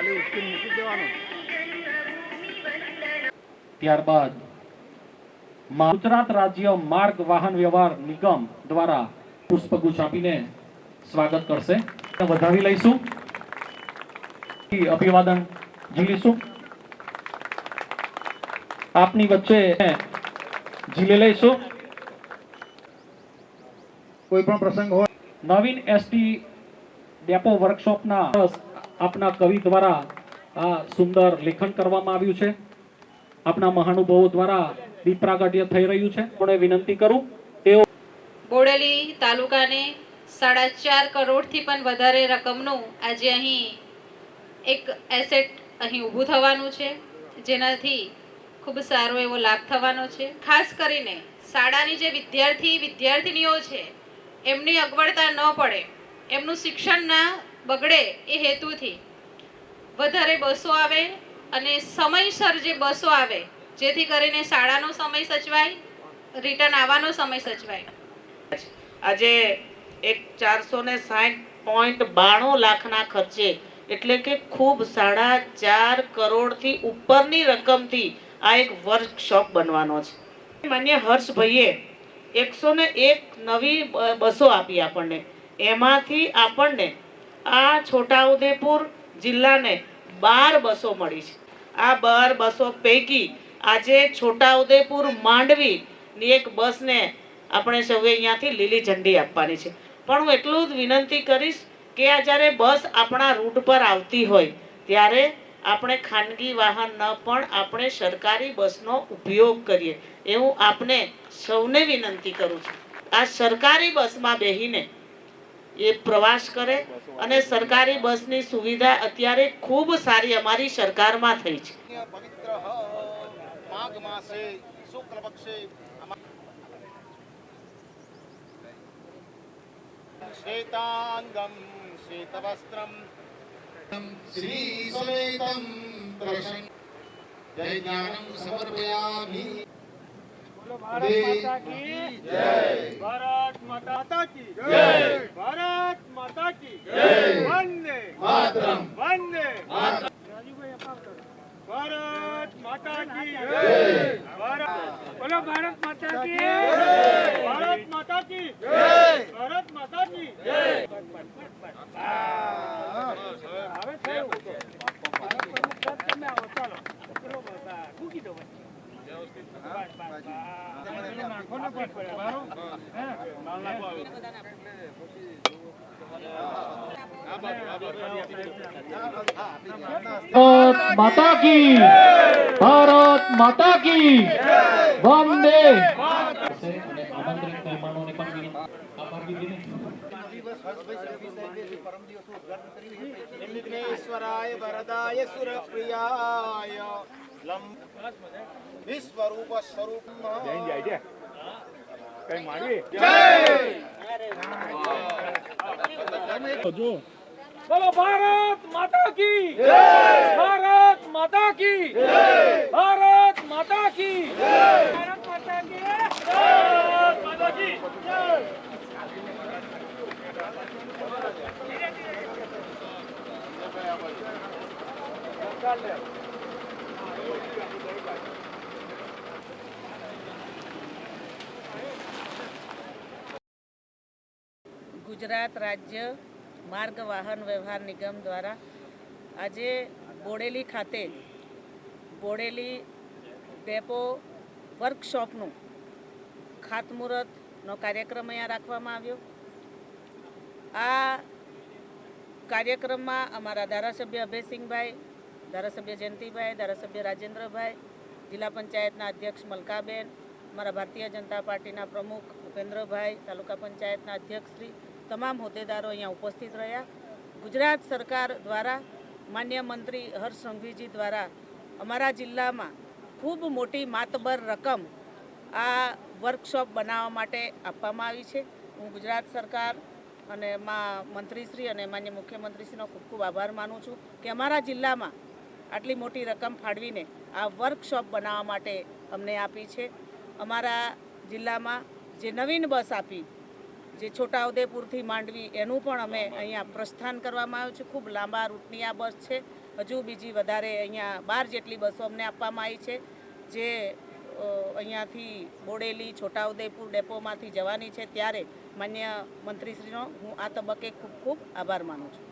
ખાલી ઉઠીને મૂકી દેવાનું. ત્યારબાદ ગુજરાત રાજ્ય માર્ગ વાહન વ્યવહાર નિગમ દ્વારા પુષ્પગુચ્છ આપીને સ્વાગત કરશે. વધાવી લઈશું. અભિવાદન ઝીલીશું આપની વચ્ચે ઝીલી લઈશું. કોઈ પણ પ્રસંગ હોય નવીન એસટી ડેપો વર્કશોપના આપના કવિ દ્વારા આ સુંદર લેખન કરવામાં આવ્યું છે. આપના મહાનુભાવો દ્વારા દીપ થઈ રહ્યું છે. પણ વિનંતી કરું, તેઓ બોડેલી તાલુકાને સાડા ચાર કરોડથી પણ વધારે રકમનું આજે અહીં એક એસેટ અહીં ઊભું થવાનું છે, જેનાથી ખૂબ સારો એવો લાભ થવાનો છે. ખાસ કરીને શાળાની જે વિદ્યાર્થી વિદ્યાર્થીનીઓ છે, એમની અગવડતા ન પડે. એમનું શિક્ષણ ના બગડે એ હેતુથી. વધારે બસો આવે અને સમયસર જે બસો આવે, જેથી કરીને શાળાનો સમય સચવાય રિટર્ન આવવાનો સમય સચવાય. આજે એક ચારસો ને સાઠ પોઈન્ટ બાણું લાખના ખર્ચે, એટલે કે ખૂબ સાડા ચાર કરોડથી ઉપરની રકમથી આ એક વર્કશોપ બનવાનો છે. માન્ય હર્ષભાઈએ એકસો ને એક નવી બસો આપી આપણને. એમાંથી આપણને આ છોટાઉદેપુર જિલ્લાને બાર બસો મળી છે. આ બાર બસો પૈકી આજે છોટાઉદેપુર માંડવીની એક બસને આપણે સૌએ અહીંયાથી લીલી ઝંડી આપવાની છે. પણ હું એટલું જ વિનંતી કરીશ કે આ જ્યારે બસ આપણા રૂટ પર આવતી હોય, ત્યારે આપણે ખાનગી વાહન ન પણ આપણે સરકારી બસનો ઉપયોગ કરીએ. એવું આપને સૌને વિનંતી કરું છું. આ સરકારી બસમાં બેહીને એ પ્રવાસ કરે અને સરકારી બસની સુવિધા અત્યારે ખૂબ સારી અમારી સરકારમાં થઈ છે. શ્વેતાંગમ શ્વેતવસ્ત્રમ શ્રી સમેતમ પ્રસન્ન જય જ્ઞાનમ સમર્પયામિ બોલો ભારત માતા કી જય ભારત માતા કી. જય. ભારત માતા કી. જય. વંદે. માતરમ. વંદે. અપાવતો ભારત માતા કી. જય. ભારત બોલો ભારત માતા કી. જય. ભારત માતા કી. જય. ભારત માતા કી. જય. હવે થયું તમે આવો ચાલો. દો વચ્ચે ભારત માતા કી ભારત માતા કી વંદે અને આમંત્રિત મહેમાનોને પણ આભાર વિનંતી. વિઘ્નેશ્વરાય વરદાય સુરપ્રિયાય. લમ વિશ્વરૂપ સ્વરૂપ. કઈ મારી બોલો ભારત માતા કી! ભારત માતા કી! ભારત માતા કી! ભારત માતા કી ભારત માતા કી ગુજરાત રાજ્ય માર્ગ વાહન વ્યવહાર નિગમ દ્વારા આજે બોડેલી ખાતે બોડેલી ડેપો વર્કશોપનું ખાતમુહૂર્તનો કાર્યક્રમ અહીંયા રાખવામાં આવ્યો. આ કાર્યક્રમમાં અમારા ધારાસભ્ય અભયસિંહભાઈ ધારાસભ્ય જયંતિભાઈ, ધારાસભ્ય રાજેન્દ્રભાઈ, જિલ્લા પંચાયતના અધ્યક્ષ મલકાબેન અમારા ભારતીય જનતા પાર્ટીના પ્રમુખ ભૂપેન્દ્રભાઈ, તાલુકા પંચાયતના અધ્યક્ષશ્રી તમામ હોદ્દેદારો અહીંયા ઉપસ્થિત રહ્યા. ગુજરાત સરકાર દ્વારા, માન્ય મંત્રી હર્ષ સંઘવીજી દ્વારા અમારા જિલ્લામાં ખૂબ મોટી માતબર રકમ આ વર્કશોપ બનાવવા માટે આપવામાં આવી છે. હું ગુજરાત સરકાર અને મા મંત્રીશ્રી અને માન્ય મુખ્યમંત્રીશ્રીનો ખૂબ ખૂબ આભાર માનું છું કે અમારા જિલ્લામાં આટલી મોટી રકમ ફાળવીને આ વર્કશોપ બનાવવા માટે અમને આપી છે. અમારા જિલ્લામાં જે નવીન બસ આપી, જે છોટાઉદેપુરથી માંડવી, એનું પણ અમે અહીંયા પ્રસ્થાન કરવામાં આવ્યું છે. ખૂબ લાંબા રૂટની આ બસ છે. હજુ બીજી વધારે અહીંયા બાર જેટલી બસો અમને આપવામાં આવી છે. જે અહીંયાથી બોડેલી, છોટાઉદેપુર ડેપોમાંથી જવાની છે. ત્યારે માન્ય મંત્રીશ્રીનો હું આ તબક્કે ખૂબ ખૂબ આભાર માનું છું.